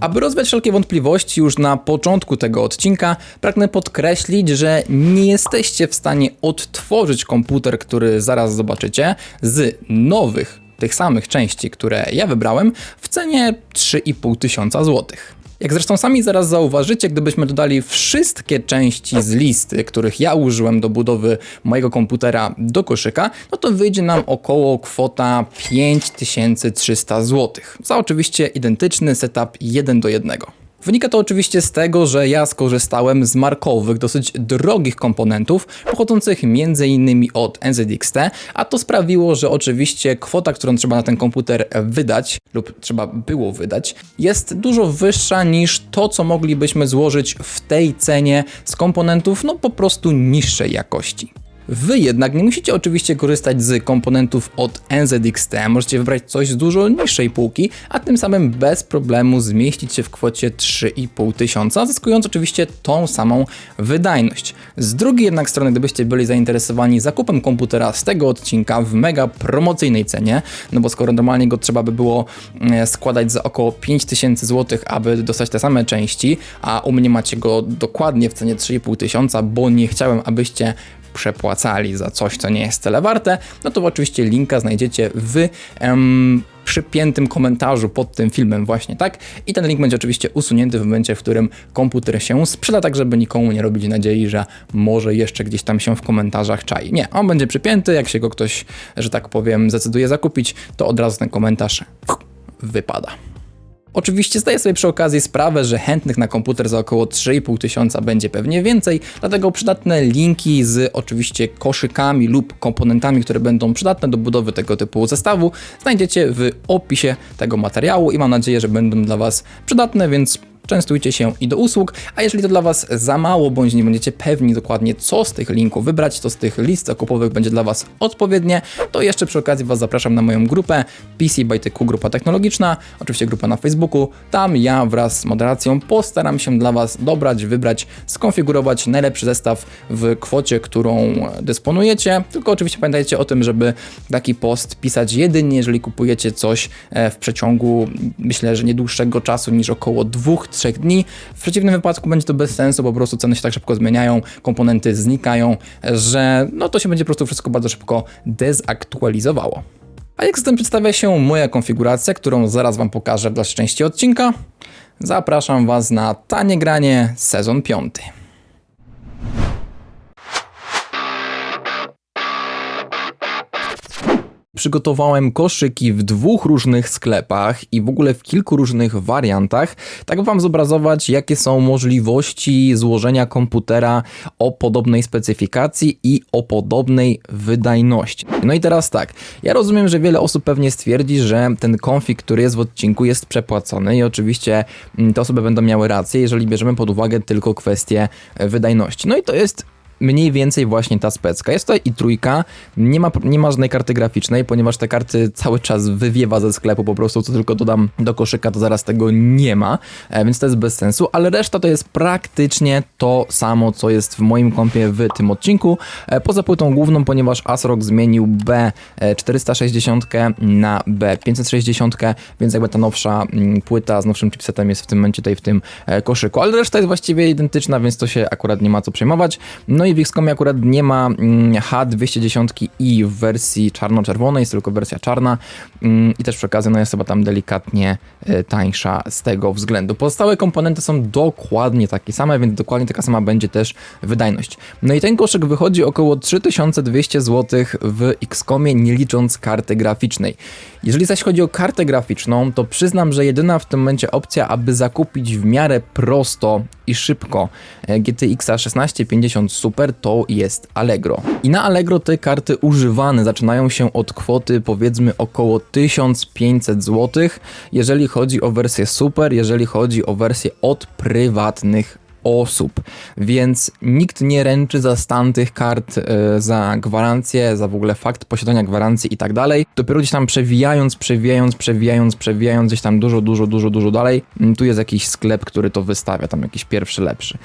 Aby rozwiać wszelkie wątpliwości już na początku tego odcinka, pragnę podkreślić, że nie jesteście w stanie odtworzyć komputer, który zaraz zobaczycie, z nowych, tych samych części, które ja wybrałem, w cenie 3,5 tysiąca złotych. Jak zresztą sami zaraz zauważycie, gdybyśmy dodali wszystkie części z listy, których ja użyłem do budowy mojego komputera do koszyka, no to wyjdzie nam około kwota 5300 zł. Za oczywiście identyczny setup 1 do 1. Wynika to oczywiście z tego, że ja skorzystałem z markowych, dosyć drogich komponentów, pochodzących m.in. od NZXT, a to sprawiło, że oczywiście kwota, którą trzeba na ten komputer wydać, lub trzeba było wydać, jest dużo wyższa niż to, co moglibyśmy złożyć w tej cenie z komponentów, no po prostu niższej jakości. Wy jednak nie musicie oczywiście korzystać z komponentów od NZXT, możecie wybrać coś z dużo niższej półki, a tym samym bez problemu zmieścić się w kwocie 3,5 tysiąca, zyskując oczywiście tą samą wydajność. Z drugiej jednak strony, gdybyście byli zainteresowani zakupem komputera z tego odcinka w mega promocyjnej cenie, no bo skoro normalnie go trzeba by było mm, składać za około 5000 zł, aby dostać te same części, a u mnie macie go dokładnie w cenie 3,5 tysiąca, bo nie chciałem, abyście przepłacali za coś, co nie jest tyle warte, no to oczywiście linka znajdziecie w em, przypiętym komentarzu pod tym filmem właśnie, tak? I ten link będzie oczywiście usunięty w momencie, w którym komputer się sprzeda, tak żeby nikomu nie robić nadziei, że może jeszcze gdzieś tam się w komentarzach czai. Nie, on będzie przypięty, jak się go ktoś, że tak powiem, zdecyduje zakupić, to od razu ten komentarz wypada. Oczywiście zdaję sobie przy okazji sprawę, że chętnych na komputer za około 3,5 tysiąca będzie pewnie więcej, dlatego przydatne linki z oczywiście koszykami lub komponentami, które będą przydatne do budowy tego typu zestawu, znajdziecie w opisie tego materiału i mam nadzieję, że będą dla Was przydatne, więc częstujcie się i do usług, a jeżeli to dla Was za mało, bądź nie będziecie pewni dokładnie co z tych linków wybrać, co z tych list zakupowych będzie dla Was odpowiednie, to jeszcze przy okazji Was zapraszam na moją grupę PC Byteku Grupa Technologiczna, oczywiście grupa na Facebooku, tam ja wraz z moderacją postaram się dla Was dobrać, wybrać, skonfigurować najlepszy zestaw w kwocie, którą dysponujecie, tylko oczywiście pamiętajcie o tym, żeby taki post pisać jedynie, jeżeli kupujecie coś e, w przeciągu, myślę, że nie dłuższego czasu niż około 2-3 trzech dni. W przeciwnym wypadku będzie to bez sensu, bo po prostu ceny się tak szybko zmieniają, komponenty znikają, że no to się będzie po prostu wszystko bardzo szybko dezaktualizowało. A jak zatem przedstawia się moja konfiguracja, którą zaraz Wam pokażę w dalszej części odcinka, zapraszam Was na tanie granie sezon 5. Przygotowałem koszyki w dwóch różnych sklepach i w ogóle w kilku różnych wariantach, tak Wam zobrazować, jakie są możliwości złożenia komputera o podobnej specyfikacji i o podobnej wydajności. No i teraz tak, ja rozumiem, że wiele osób pewnie stwierdzi, że ten konfig, który jest w odcinku jest przepłacony i oczywiście mm, te osoby będą miały rację, jeżeli bierzemy pod uwagę tylko kwestię wydajności. No i to jest mniej więcej właśnie ta specka. Jest tutaj i trójka, nie ma, nie ma żadnej karty graficznej, ponieważ te karty cały czas wywiewa ze sklepu, po prostu co tylko dodam do koszyka, to zaraz tego nie ma, e, więc to jest bez sensu, ale reszta to jest praktycznie to samo, co jest w moim kompie w tym odcinku, e, poza płytą główną, ponieważ ASRock zmienił B460 na B560, więc jakby ta nowsza mm, płyta z nowszym chipsetem jest w tym momencie tutaj w tym e, koszyku, ale reszta jest właściwie identyczna, więc to się akurat nie ma co przejmować. No i w XCOMie akurat nie ma mm, H210i w wersji czarno-czerwonej, jest tylko wersja czarna mm, i też przy okazji no jest chyba tam delikatnie e, tańsza z tego względu. Pozostałe komponenty są dokładnie takie same, więc dokładnie taka sama będzie też wydajność. No i ten koszyk wychodzi około 3200 zł w XCOMie, nie licząc karty graficznej. Jeżeli zaś chodzi o kartę graficzną, to przyznam, że jedyna w tym momencie opcja, aby zakupić w miarę prosto i szybko GTX 1650 Super to jest Allegro. I na Allegro te karty używane zaczynają się od kwoty powiedzmy około 1500 zł, jeżeli chodzi o wersję Super, jeżeli chodzi o wersję od prywatnych osób, więc nikt nie ręczy za stan tych kart, e, za gwarancję, za w ogóle fakt posiadania gwarancji i tak dalej. Dopiero gdzieś tam przewijając, przewijając, przewijając, przewijając gdzieś tam dużo, dużo, dużo, dużo dalej, mm, tu jest jakiś sklep, który to wystawia, tam jakiś pierwszy, lepszy.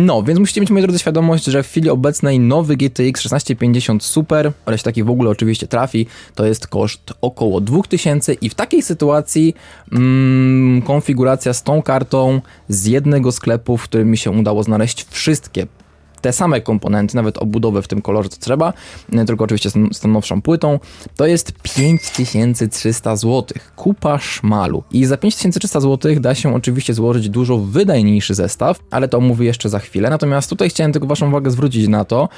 No, więc musicie mieć, moi drodzy, świadomość, że w chwili obecnej nowy GTX 1650 Super, o ile się taki w ogóle oczywiście trafi, to jest koszt około 2000 i w takiej sytuacji mm, konfiguracja z tą kartą z jednego sklepu, w którym mi się udało znaleźć wszystkie te same komponenty, nawet obudowę w tym kolorze co trzeba, e, tylko oczywiście z, tą nowszą płytą, to jest 5300 zł. Kupa szmalu. I za 5300 zł da się oczywiście złożyć dużo wydajniejszy zestaw, ale to mówię jeszcze za chwilę. Natomiast tutaj chciałem tylko Waszą uwagę zwrócić na to,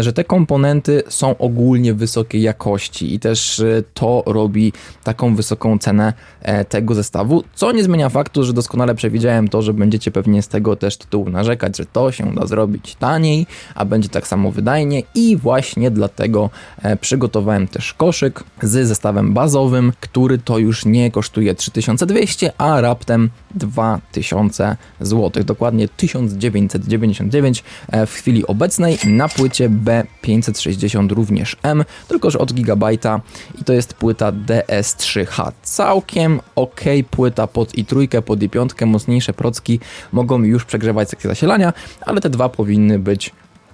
że te komponenty są ogólnie wysokiej jakości i też e, to robi taką wysoką cenę e, tego zestawu, co nie zmienia faktu, że doskonale przewidziałem to, że będziecie pewnie z tego też tytułu narzekać, że to się da zrobić taniej, a będzie tak samo wydajnie i właśnie dlatego e, przygotowałem też koszyk z zestawem bazowym, który to już nie kosztuje 3200, a raptem 2000 zł, dokładnie 1999 e, w chwili obecnej na płycie B560 również M, tylko że od Gigabajta i to jest płyta DS3H. Całkiem ok płyta pod i3, pod i5, mocniejsze procki mogą już przegrzewać sekcję zasilania, ale te dwa powinny być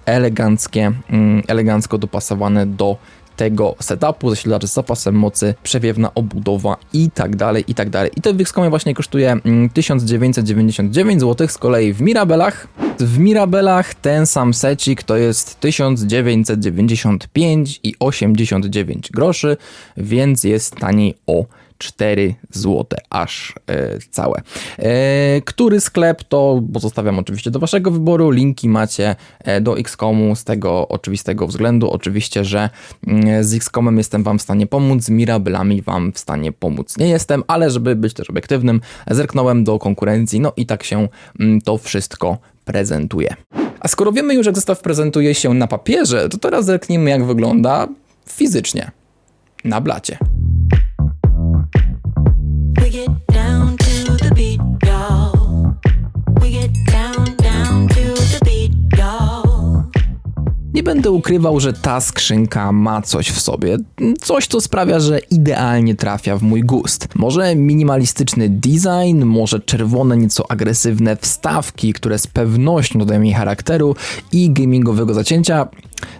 eleganckie, mm, elegancko dopasowane do tego setupu, zasilacz z zapasem mocy, przewiewna obudowa i tak dalej, i tak dalej. I to w Xcomie właśnie kosztuje mm, 1999 zł, z kolei w Mirabelach w Mirabelach ten sam secik to jest 1995 i 89 groszy, więc jest taniej o 4 zł aż e, całe. E, który sklep to pozostawiam oczywiście do waszego wyboru. Linki macie e, do Xcomu z tego oczywistego względu. Oczywiście, że mm, z Xcomem jestem wam w stanie pomóc, z Mirabelami wam w stanie pomóc nie jestem, ale żeby być też obiektywnym, zerknąłem do konkurencji, no i tak się mm, to wszystko prezentuje. A skoro wiemy już, jak zestaw prezentuje się na papierze, to teraz zerknijmy, jak wygląda fizycznie na blacie. Będę ukrywał, że ta skrzynka ma coś w sobie. Coś, co sprawia, że idealnie trafia w mój gust. Może minimalistyczny design, może czerwone, nieco agresywne wstawki, które z pewnością dodają jej charakteru i gamingowego zacięcia.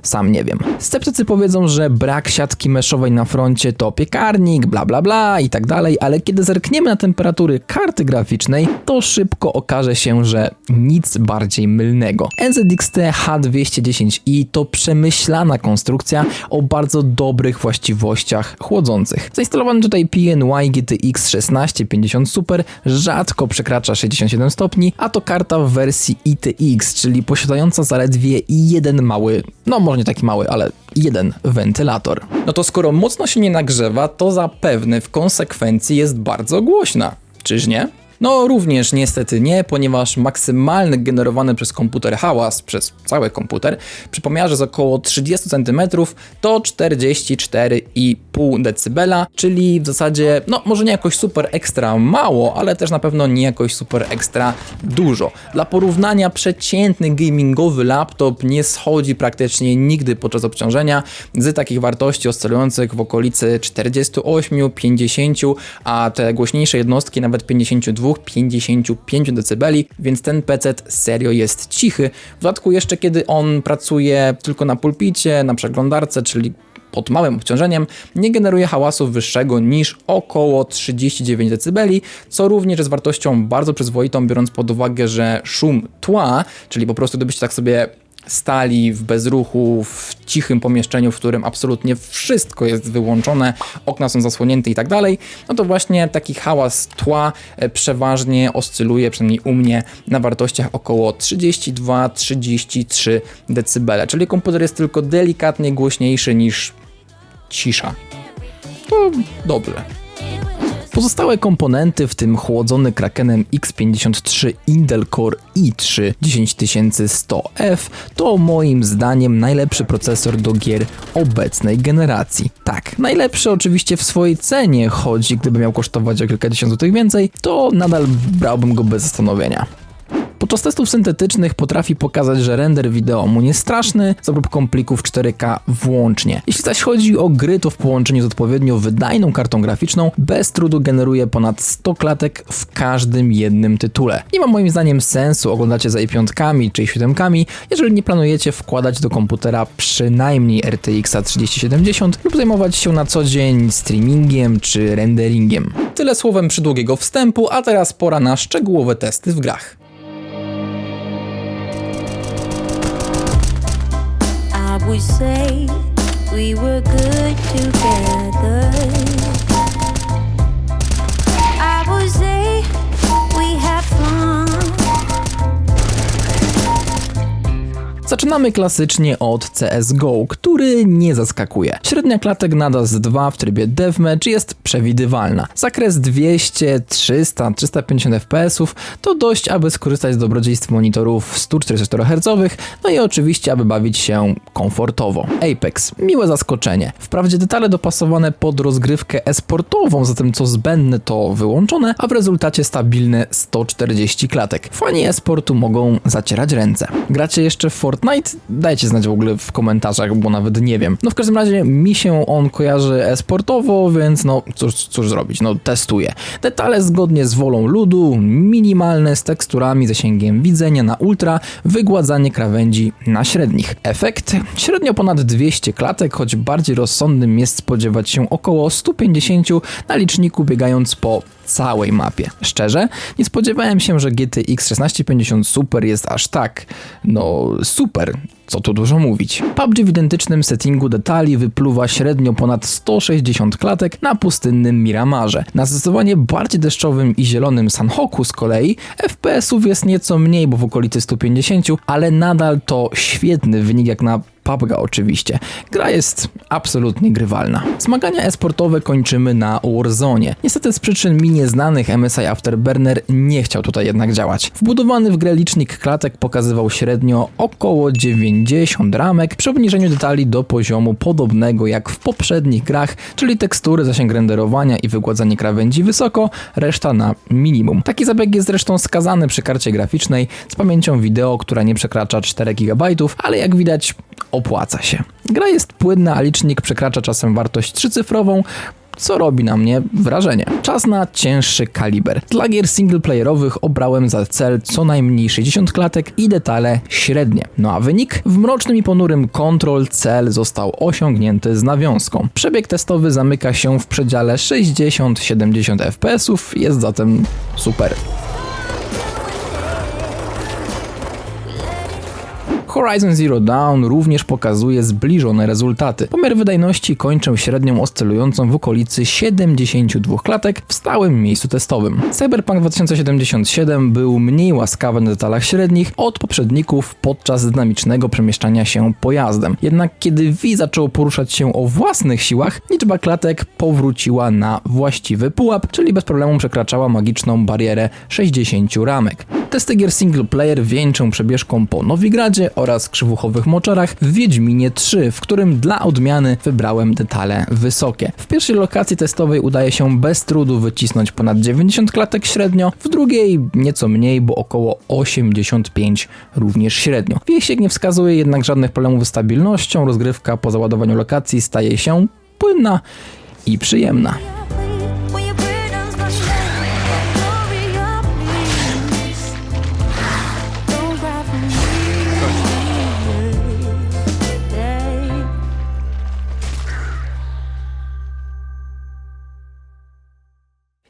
Sam nie wiem. Sceptycy powiedzą, że brak siatki meszowej na froncie to piekarnik, bla bla bla i tak dalej, ale kiedy zerkniemy na temperatury karty graficznej, to szybko okaże się, że nic bardziej mylnego. NZXT H210i to przemyślana konstrukcja o bardzo dobrych właściwościach chłodzących. Zainstalowany tutaj PNY GTX 1650 Super rzadko przekracza 67 stopni, a to karta w wersji ITX, czyli posiadająca zaledwie jeden mały, no może nie taki mały, ale jeden wentylator. No to skoro mocno się nie nagrzewa, to zapewne w konsekwencji jest bardzo głośna. Czyż nie? No również niestety nie, ponieważ maksymalny generowany przez komputer hałas, przez cały komputer, przy pomiarze z około 30 cm to 44,5 dB, czyli w zasadzie, no może nie jakoś super ekstra mało, ale też na pewno nie jakoś super ekstra dużo. Dla porównania przeciętny gamingowy laptop nie schodzi praktycznie nigdy podczas obciążenia z takich wartości oscylujących w okolicy 48, 50, a te głośniejsze jednostki nawet 52 55 dB, więc ten PC serio jest cichy. W dodatku jeszcze kiedy on pracuje tylko na pulpicie, na przeglądarce, czyli pod małym obciążeniem, nie generuje hałasu wyższego niż około 39 dB, co również jest wartością bardzo przyzwoitą, biorąc pod uwagę, że szum tła, czyli po prostu gdybyście tak sobie stali w bezruchu, w cichym pomieszczeniu, w którym absolutnie wszystko jest wyłączone, okna są zasłonięte i tak dalej, no to właśnie taki hałas tła e, przeważnie oscyluje, przynajmniej u mnie, na wartościach około 32-33 dB, czyli komputer jest tylko delikatnie głośniejszy niż cisza. To dobre. Pozostałe komponenty, w tym chłodzony Krakenem X53 Intel Core i3 10100F, to moim zdaniem najlepszy procesor do gier obecnej generacji. Tak, najlepszy oczywiście w swojej cenie, choć gdyby miał kosztować o kilkadziesiąt złotych więcej, to nadal brałbym go bez zastanowienia. Podczas testów syntetycznych potrafi pokazać, że render wideo mu nie straszny, z obróbką plików 4K włącznie. Jeśli zaś chodzi o gry, to w połączeniu z odpowiednio wydajną kartą graficzną bez trudu generuje ponad 100 klatek w każdym jednym tytule. Nie ma moim zdaniem sensu oglądacie za i5 czy i7, jeżeli nie planujecie wkładać do komputera przynajmniej RTX 3070 lub zajmować się na co dzień streamingiem czy renderingiem. Tyle słowem przydługiego wstępu, a teraz pora na szczegółowe testy w grach. Would say we were good together. Zaczynamy klasycznie od CSGO, który nie zaskakuje. Średnia klatek na DAS 2 w trybie Deathmatch jest przewidywalna. Zakres 200, 300, 350 fps to dość, aby skorzystać z dobrodziejstw monitorów 144 Hz, no i oczywiście, aby bawić się komfortowo. Apex, miłe zaskoczenie. Wprawdzie detale dopasowane pod rozgrywkę e-sportową, zatem co zbędne to wyłączone, a w rezultacie stabilne 140 klatek. Fani e-sportu mogą zacierać ręce. Gracie jeszcze w Fortnite? Dajcie znać w ogóle w komentarzach, bo nawet nie wiem. No w każdym razie mi się on kojarzy e-sportowo, więc no cóż, cóż zrobić, no testuję. Detale zgodnie z wolą ludu, minimalne z teksturami, zasięgiem widzenia na ultra, wygładzanie krawędzi na średnich. Efekt? Średnio ponad 200 klatek, choć bardziej rozsądnym jest spodziewać się około 150 na liczniku biegając po całej mapie. Szczerze, nie spodziewałem się, że GTX 1650 Super jest aż tak, no super, co tu dużo mówić. PUBG w identycznym settingu detali wypluwa średnio ponad 160 klatek na pustynnym Miramarze. Na zdecydowanie bardziej deszczowym i zielonym Sanhoku z kolei FPS-ów jest nieco mniej, bo w okolicy 150, ale nadal to świetny wynik jak na PUBG oczywiście. Gra jest absolutnie grywalna. Zmagania e-sportowe kończymy na Warzone. Niestety z przyczyn mi nieznanych MSI Afterburner nie chciał tutaj jednak działać. Wbudowany w grę licznik klatek pokazywał średnio około 90 ramek przy obniżeniu detali do poziomu podobnego jak w poprzednich grach, czyli tekstury, zasięg renderowania i wygładzanie krawędzi wysoko, reszta na minimum. Taki zabieg jest zresztą skazany przy karcie graficznej z pamięcią wideo, która nie przekracza 4 GB, ale jak widać opłaca się. Gra jest płynna, a licznik przekracza czasem wartość trzycyfrową, co robi na mnie wrażenie. Czas na cięższy kaliber. Dla gier singleplayerowych obrałem za cel co najmniej 60 klatek i detale średnie. No a wynik? W mrocznym i ponurym Control cel został osiągnięty z nawiązką. Przebieg testowy zamyka się w przedziale 60-70 fps, jest zatem super. Horizon Zero Dawn również pokazuje zbliżone rezultaty. Pomiar wydajności kończę średnią oscylującą w okolicy 72 klatek w stałym miejscu testowym. Cyberpunk 2077 był mniej łaskawy na detalach średnich od poprzedników podczas dynamicznego przemieszczania się pojazdem. Jednak kiedy V zaczął poruszać się o własnych siłach, liczba klatek powróciła na właściwy pułap, czyli bez problemu przekraczała magiczną barierę 60 ramek. Testy gier single player wieńczą przebieżką po Nowigradzie oraz krzywuchowych moczarach w Wiedźminie 3, w którym dla odmiany wybrałem detale wysokie. W pierwszej lokacji testowej udaje się bez trudu wycisnąć ponad 90 klatek średnio, w drugiej nieco mniej, bo około 85 również średnio. Wiesiek nie wskazuje jednak żadnych problemów z stabilnością, rozgrywka po załadowaniu lokacji staje się płynna i przyjemna.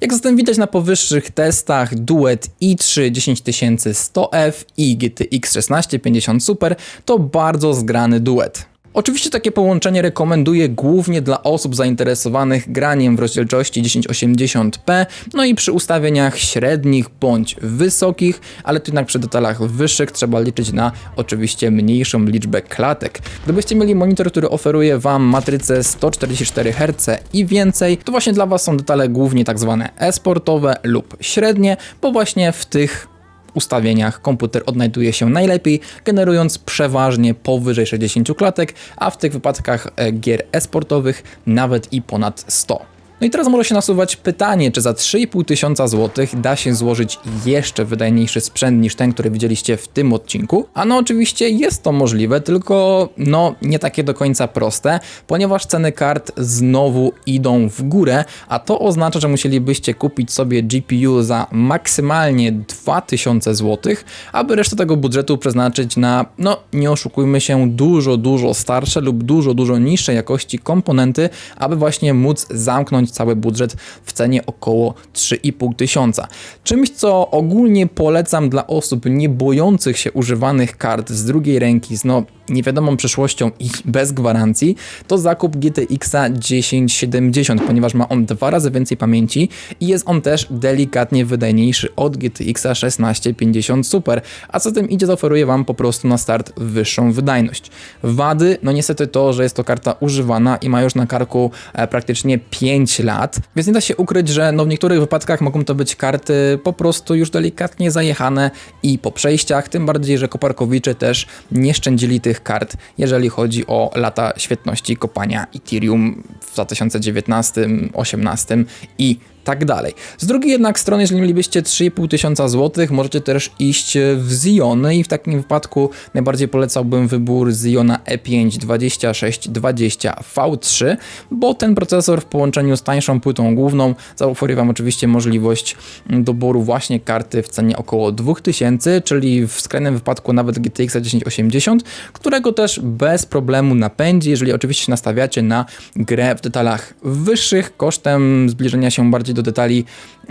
Jak zatem widać na powyższych testach, duet i3 10100F i GTX 1650 Super to bardzo zgrany duet. Oczywiście takie połączenie rekomenduję głównie dla osób zainteresowanych graniem w rozdzielczości 1080p, no i przy ustawieniach średnich bądź wysokich, ale tu jednak przy detalach wyższych trzeba liczyć na oczywiście mniejszą liczbę klatek. Gdybyście mieli monitor, który oferuje Wam matrycę 144 Hz i więcej, to właśnie dla Was są detale głównie tak zwane e-sportowe lub średnie, bo właśnie w tych ustawieniach komputer odnajduje się najlepiej, generując przeważnie powyżej 60 klatek, a w tych wypadkach e, gier e-sportowych nawet i ponad 100. No i teraz może się nasuwać pytanie, czy za 3,5 tysiąca złotych da się złożyć jeszcze wydajniejszy sprzęt niż ten, który widzieliście w tym odcinku? A no oczywiście jest to możliwe, tylko no nie takie do końca proste, ponieważ ceny kart znowu idą w górę, a to oznacza, że musielibyście kupić sobie GPU za maksymalnie 2000 złotych, aby resztę tego budżetu przeznaczyć na, no nie oszukujmy się, dużo, dużo starsze lub dużo, dużo niższej jakości komponenty, aby właśnie móc zamknąć cały budżet w cenie około 3,5 tysiąca. Czymś, co ogólnie polecam dla osób nie bojących się używanych kart z drugiej ręki, z no niewiadomą przyszłością i bez gwarancji, to zakup GTX 1070, ponieważ ma on dwa razy więcej pamięci i jest on też delikatnie wydajniejszy od GTX 1650 Super, a co tym idzie, zaoferuje Wam po prostu na start wyższą wydajność. Wady, no niestety to, że jest to karta używana i ma już na karku e, praktycznie 5 lat, więc nie da się ukryć, że no w niektórych wypadkach mogą to być karty po prostu już delikatnie zajechane i po przejściach, tym bardziej, że koparkowicze też nie szczędzili tych kart, jeżeli chodzi o lata świetności kopania Ethereum w 2019, 2018 i tak dalej. Z drugiej jednak strony, jeżeli mielibyście 3,5 tysiąca złotych, możecie też iść w Ziony i w takim wypadku najbardziej polecałbym wybór Ziona E E5 2620 V3, bo ten procesor w połączeniu z tańszą płytą główną zaoferuje Wam oczywiście możliwość doboru właśnie karty w cenie około 2000, czyli w skrajnym wypadku nawet GTX 1080, którego też bez problemu napędzi, jeżeli oczywiście nastawiacie na grę w detalach wyższych kosztem zbliżenia się bardziej do detali,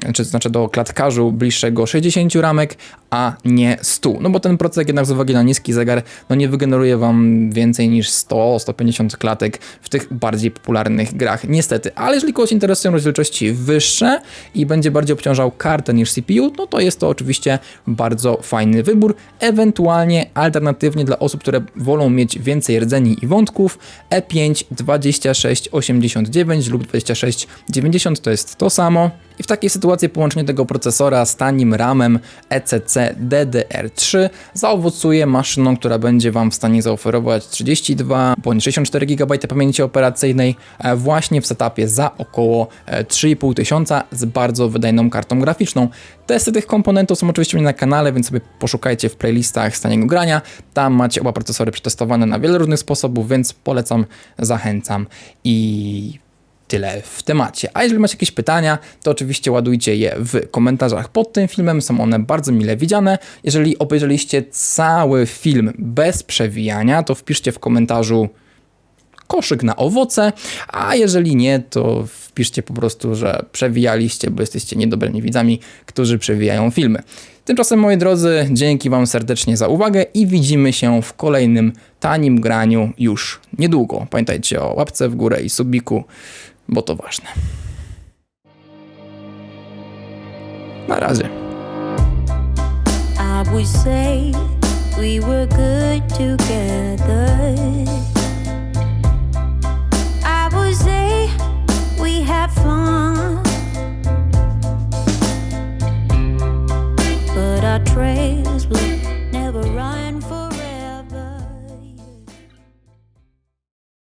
czy to znaczy do klatkarzu bliższego 60 ramek, a nie 100. No bo ten procesor jednak z uwagi na niski zegar, no nie wygeneruje Wam więcej niż 100-150 klatek w tych bardziej popularnych grach, niestety. Ale jeżeli kogoś interesują rozdzielczości wyższe i będzie bardziej obciążał kartę niż CPU, no to jest to oczywiście bardzo fajny wybór. Ewentualnie alternatywnie dla osób, które wolą mieć więcej rdzeni i wątków, E E5 2689 lub 2690 to jest to samo. I w takiej sytuacji połączenie tego procesora z tanim RAMem E ECC DDR3 zaowocuje maszyną, która będzie Wam w stanie zaoferować 32 bądź 64 GB pamięci operacyjnej e, właśnie w setupie za około e, 3,5 tysiąca z bardzo wydajną kartą graficzną. Testy tych komponentów są oczywiście na kanale, więc sobie poszukajcie w playlistach z taniego grania. Tam macie oba procesory przetestowane na wiele różnych sposobów, więc polecam, zachęcam i tyle w temacie. A jeżeli macie jakieś pytania, to oczywiście ładujcie je w komentarzach pod tym filmem, są one bardzo mile widziane. Jeżeli obejrzeliście cały film bez przewijania, to wpiszcie w komentarzu koszyk na owoce, a jeżeli nie, to wpiszcie po prostu, że przewijaliście, bo jesteście niedobrymi widzami, którzy przewijają filmy. Tymczasem, moi drodzy, dzięki Wam serdecznie za uwagę i widzimy się w kolejnym tanim graniu już niedługo. Pamiętajcie o łapce w górę i subiku, bo to ważne. Na razie. I would say we were good together. I would say we had fun. But our trails